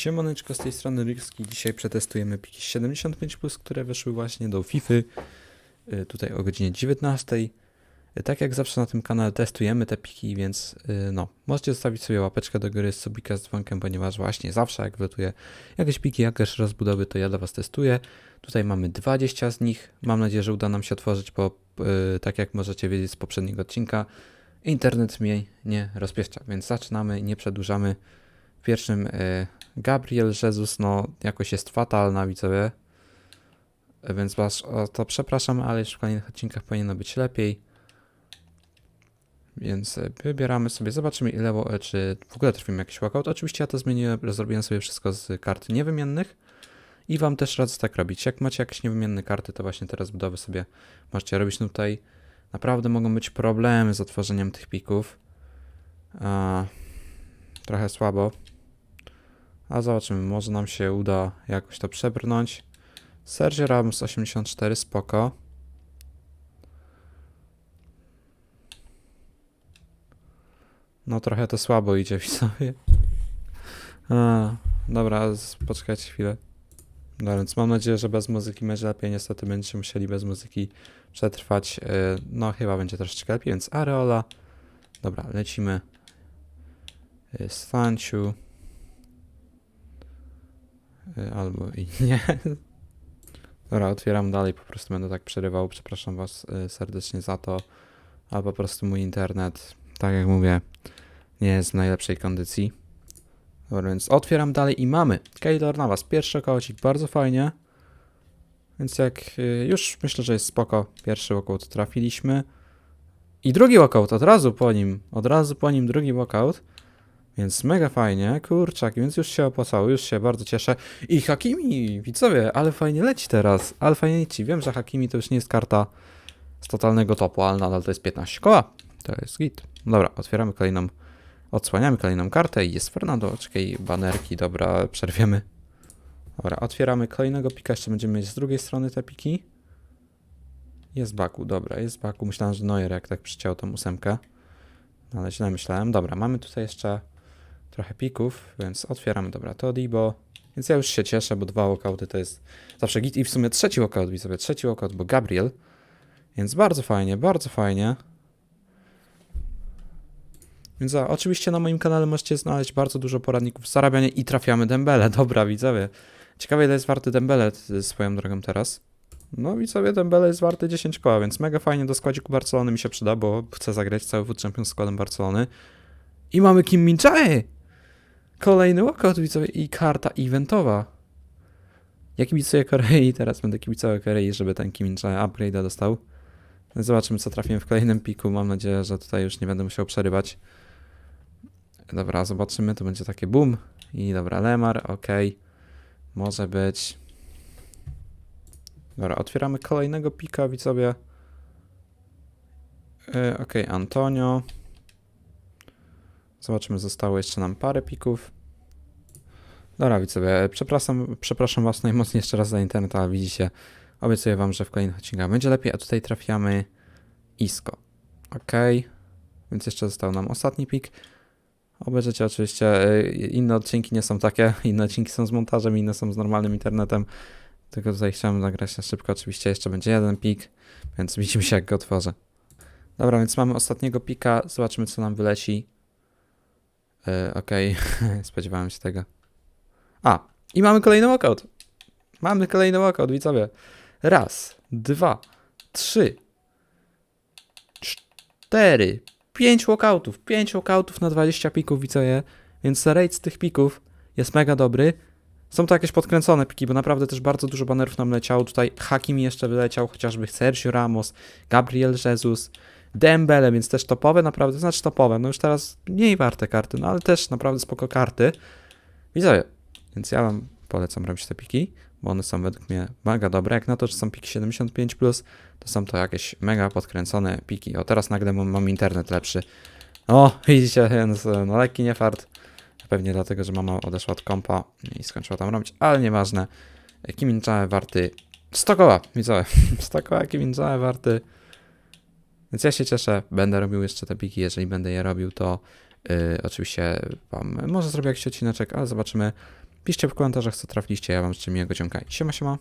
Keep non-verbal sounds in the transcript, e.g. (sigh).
Siemaneczko, z tej strony Rixki. Dzisiaj przetestujemy piki 75+, które wyszły właśnie do FIFA. y, Tutaj o godzinie 19. Y, Tak jak zawsze na tym kanale testujemy te piki, więc y, no, możecie zostawić sobie łapeczkę do góry z subika z dzwonkiem, ponieważ właśnie zawsze jak wletuję jakieś piki, jakieś rozbudowy, to ja dla Was testuję. Tutaj mamy 20 z nich. Mam nadzieję, że uda nam się otworzyć, bo tak jak możecie wiedzieć z poprzedniego odcinka, internet mnie nie rozpieszcza, więc zaczynamy, nie przedłużamy. W pierwszym y, Gabriel Jesus, no jakoś jest fatalna, widzowie. Y, Więc was o to przepraszam, ale już w kolejnych odcinkach powinno być lepiej. Więc y, wybieramy sobie, zobaczymy ile, wo- czy w ogóle trafimy jakiś walkout. Oczywiście ja to zmieniłem, zrobiłem sobie wszystko z kart niewymiennych. I wam też radzę tak robić. Jak macie jakieś niewymienne karty, to właśnie teraz budowy sobie możecie robić. No tutaj naprawdę mogą być problemy z otworzeniem tych pików. Trochę słabo. A zobaczymy, może nam się uda jakoś to przebrnąć. Sergio Ramos 84, spoko. No trochę to słabo idzie (laughs) widzowie. A, dobra, poczekajcie chwilę. No więc mam nadzieję, że bez muzyki będzie lepiej. Niestety będziecie musieli bez muzyki przetrwać. Yy, No chyba będzie troszeczkę lepiej, więc Areola. Dobra, lecimy. Y, Albo i (laughs) nie. Dobra, otwieram dalej, po prostu będę tak przerywał. Przepraszam Was y, serdecznie za to. Ale po prostu mój internet, tak jak mówię, nie jest w najlepszej kondycji. Dobra, więc otwieram dalej i mamy Keylor na Was. Pierwszy kołcik, bardzo fajnie. Więc jak y, już myślę, że jest spoko. Pierwszy walkout trafiliśmy. I drugi walkout, od razu po nim. Od razu po nim drugi walkout. Więc mega fajnie, kurczak, więc już się opłacało, już się bardzo cieszę. I Hakimi, widzowie, ale fajnie leci teraz, ale fajnie leci. Wiem, że Hakimi to już nie jest karta z totalnego topu, ale nadal to jest 15 koła. To jest git. Dobra, otwieramy kolejną, odsłaniamy kolejną kartę i jest Fernando. Czekaj, banerki, dobra, przerwiemy. Dobra, otwieramy kolejnego pika, jeszcze będziemy mieć z drugiej strony te piki. Jest Baku, dobra, jest Baku. Myślałem, że Neuer jak tak przyciął tą ósemkę. Ale źle myślałem. Dobra, mamy tutaj jeszcze trochę pików, więc otwieramy, dobra, to Dibo. Więc ja już się cieszę, bo dwa walkouty to jest zawsze git i w sumie trzeci walkout, widzowie, trzeci walkout, bo Gabriel. Więc bardzo fajnie, bardzo fajnie. Więc a, oczywiście na moim kanale możecie znaleźć bardzo dużo poradników zarabiania i trafiamy Dembele. (laughs) Dobra, widzowie. Ciekawe ile jest warty Dembele t- swoją drogą teraz. No widzowie, Dembele jest warty 10 koła, więc mega fajnie do składziku Barcelony mi się przyda, bo chcę zagrać cały Foot Champions składem Barcelony. I mamy Kim Min Jae! Kolejny walkout, widzowie, i karta eventowa. Ja kibicuję Korei, teraz będę kibicował Korei, żeby ten Kim Min Jae upgrade'a dostał. Zobaczymy, co trafimy w kolejnym piku. Mam nadzieję, że tutaj już nie będę musiał przerywać. Dobra, zobaczymy. To będzie takie boom. I dobra, Lemar, ok. Może być. Dobra, otwieramy kolejnego pika, widzowie. Yy, ok, Antonio. Zobaczymy, zostało jeszcze nam parę pików. Dobra, widzowie, przepraszam, przepraszam Was najmocniej jeszcze raz za internet, ale widzicie, obiecuję Wam, że w kolejnych odcinkach będzie lepiej, a tutaj trafiamy Isco. Ok, więc jeszcze został nam ostatni pik. Obejrzycie oczywiście, y, inne odcinki nie są takie, (laughs) inne odcinki są z montażem, inne są z normalnym internetem. Tylko tutaj chciałem nagrać na szybko, oczywiście jeszcze będzie jeden pik, więc widzimy się jak go otworzę. Dobra, więc mamy ostatniego pika, zobaczymy co nam wyleci. Yy, Okej, (laughs) spodziewałem się tego. A, i mamy kolejny walkout. Mamy kolejny walkout, widzowie. Raz, dwa, trzy, cztery, pięć walkoutów. Pięć walkoutów na 20 pików, widzowie. Więc rate z tych pików jest mega dobry. Są to jakieś podkręcone piki, bo naprawdę też bardzo dużo banerów nam leciało. Tutaj Hakimi jeszcze wyleciał, chociażby Sergio Ramos, Gabriel Jesus, Dembele, więc też topowe naprawdę, znaczy topowe, no już teraz mniej warte karty, no ale też naprawdę spoko karty. Widzowie, więc ja wam polecam robić te piki, bo one są według mnie mega dobre. Jak na to, że są piki 75+, to są to jakieś mega podkręcone piki. O, teraz nagle mam, internet lepszy. O, widzicie, (laughs) więc no lekki niefart. Pewnie dlatego, że mama odeszła od kompa i skończyła tam robić, ale nieważne. Kim Jae warty 100 koła, widzowie. (laughs) 100 koła Kim Jae warty. Więc ja się cieszę, będę robił jeszcze te piki, jeżeli będę je robił, to yy, oczywiście wam może zrobię jakiś odcineczek, ale zobaczymy. Piszcie w komentarzach, co trafiliście, ja wam życzę miłego ciąga. Siema, siema.